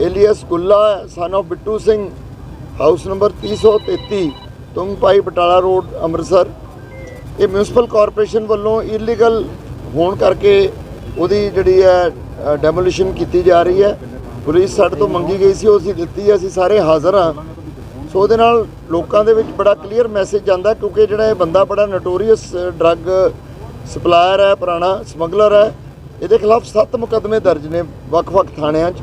alias Gulla son of Bittu Singh house number 333 Tungpai Batala road Amritsar ਇਹ municipal corporation ਵੱਲੋਂ illegal ਹੋਣ ਕਰਕੇ ਉਹਦੀ ਜਿਹੜੀ ਹੈ ਡੈਮੋਲੀਸ਼ਨ ਕੀਤੀ ਜਾ ਰਹੀ ਹੈ। ਪੁਲਿਸ ਸਾਡੇ ਤੋਂ ਮੰਗੀ ਗਈ ਸੀ, ਉਹ ਅਸੀਂ ਦਿੱਤੀ ਹੈ, ਅਸੀਂ ਸਾਰੇ ਹਾਜ਼ਰ ਹਾਂ। ਸੋ ਉਹਦੇ ਨਾਲ ਲੋਕਾਂ ਦੇ ਵਿੱਚ ਬੜਾ ਕਲੀਅਰ ਮੈਸੇਜ ਜਾਂਦਾ, ਕਿਉਂਕਿ ਜਿਹੜਾ ਇਹ ਬੰਦਾ ਬੜਾ ਨਟੋਰੀਅਸ ਡਰੱਗ ਸਪਲਾਇਰ ਹੈ, ਪੁਰਾਣਾ ਸਮਗਲਰ ਹੈ। ਇਹਦੇ ਖਿਲਾਫ 7 ਮੁਕੱਦਮੇ ਦਰਜ ਨੇ ਵੱਖ-ਵੱਖ ਥਾਣਿਆਂ 'ਚ।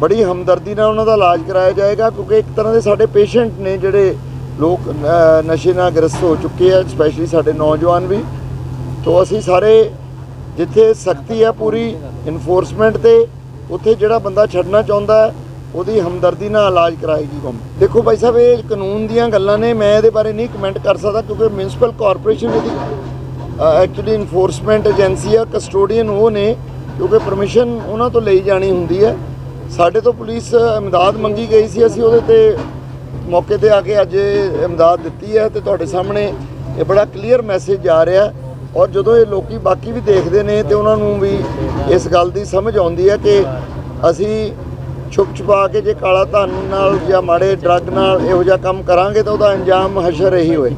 ਬੜੀ ਹਮਦਰਦੀ ਨਾਲ ਉਹਨਾਂ ਦਾ ਇਲਾਜ ਕਰਾਇਆ ਜਾਏਗਾ, ਕਿਉਂਕਿ ਇੱਕ ਤਰ੍ਹਾਂ ਦੇ ਸਾਡੇ ਪੇਸ਼ੈਂਟ ਨੇ ਜਿਹੜੇ ਲੋਕ ਨਸ਼ੇ ਨਾਲ ਗ੍ਰਸਤ ਹੋ ਚੁੱਕੇ ਆ ਸਪੈਸ਼ਲੀ ਸਾਡੇ ਨੌਜਵਾਨ ਵੀ। ਤੋਂ ਅਸੀਂ ਸਾਰੇ ਜਿੱਥੇ ਸਖਤੀ ਆ ਪੂਰੀ ਇਨਫੋਰਸਮੈਂਟ ਤੇ, ਉੱਥੇ ਜਿਹੜਾ ਬੰਦਾ ਛੱਡਣਾ ਚਾਹੁੰਦਾ ਉਹਦੀ ਹਮਦਰਦੀ ਨਾਲ ਇਲਾਜ ਕਰਾਏਗੀ ਗਮ ਦੇਖੋ ਭਾਈ ਸਾਹਿਬ, ਇਹ ਕਾਨੂੰਨ ਦੀਆਂ ਗੱਲਾਂ ਨੇ, ਮੈਂ ਇਹਦੇ ਬਾਰੇ ਨਹੀਂ ਕਮੈਂਟ ਕਰ ਸਕਦਾ, ਕਿਉਂਕਿ ਮਿਊਨਿਸਪਲ ਕਾਰਪੋਰੇਸ਼ਨ ਇਹਦੀ ਐਕਚੁਅਲੀ ਇਨਫੋਰਸਮੈਂਟ ਏਜੰਸੀ ਆ ਕਸਟੋਡੀਅਨ ਉਹ ਨੇ, ਕਿਉਂਕਿ ਪਰਮਿਸ਼ਨ ਉਹਨਾਂ ਤੋਂ ਲਈ ਜਾਣੀ ਹੁੰਦੀ ਹੈ। ਸਾਡੇ ਤੋਂ ਪੁਲਿਸ ਇਮਦਾਦ ਮੰਗੀ ਗਈ ਸੀ, ਅਸੀਂ ਉਹਦੇ ਤੇ ਮੌਕੇ ਤੇ ਆ ਕੇ ਅੱਜ ਇਮਦਾਦ ਦਿੱਤੀ ਹੈ ਤੇ ਤੁਹਾਡੇ ਸਾਹਮਣੇ ਇਹ ਬੜਾ ਕਲੀਅਰ ਮੈਸੇਜ ਜਾ ਰਿਹਾ ਔਰ ਜਦੋਂ ਇਹ ਲੋਕੀ ਬਾਕੀ ਵੀ ਦੇਖਦੇ ਨੇ ਤੇ ਉਹਨਾਂ ਨੂੰ ਵੀ ਇਸ ਗੱਲ ਦੀ ਸਮਝ ਆਉਂਦੀ ਹੈ ਕਿ ਅਸੀਂ ਛੁਪ ਛੁਪਾ ਕੇ ਜੇ ਕਾਲਾ ਧਨ ਨਾਲ ਜਾਂ ਮਾੜੇ ਡਰੱਗ ਨਾਲ ਇਹੋ ਜਿਹਾ ਕੰਮ ਕਰਾਂਗੇ ਤਾਂ ਉਹਦਾ ਅੰਜਾਮ ਹਸ਼ਰ ਇਹੀ ਹੋਏ।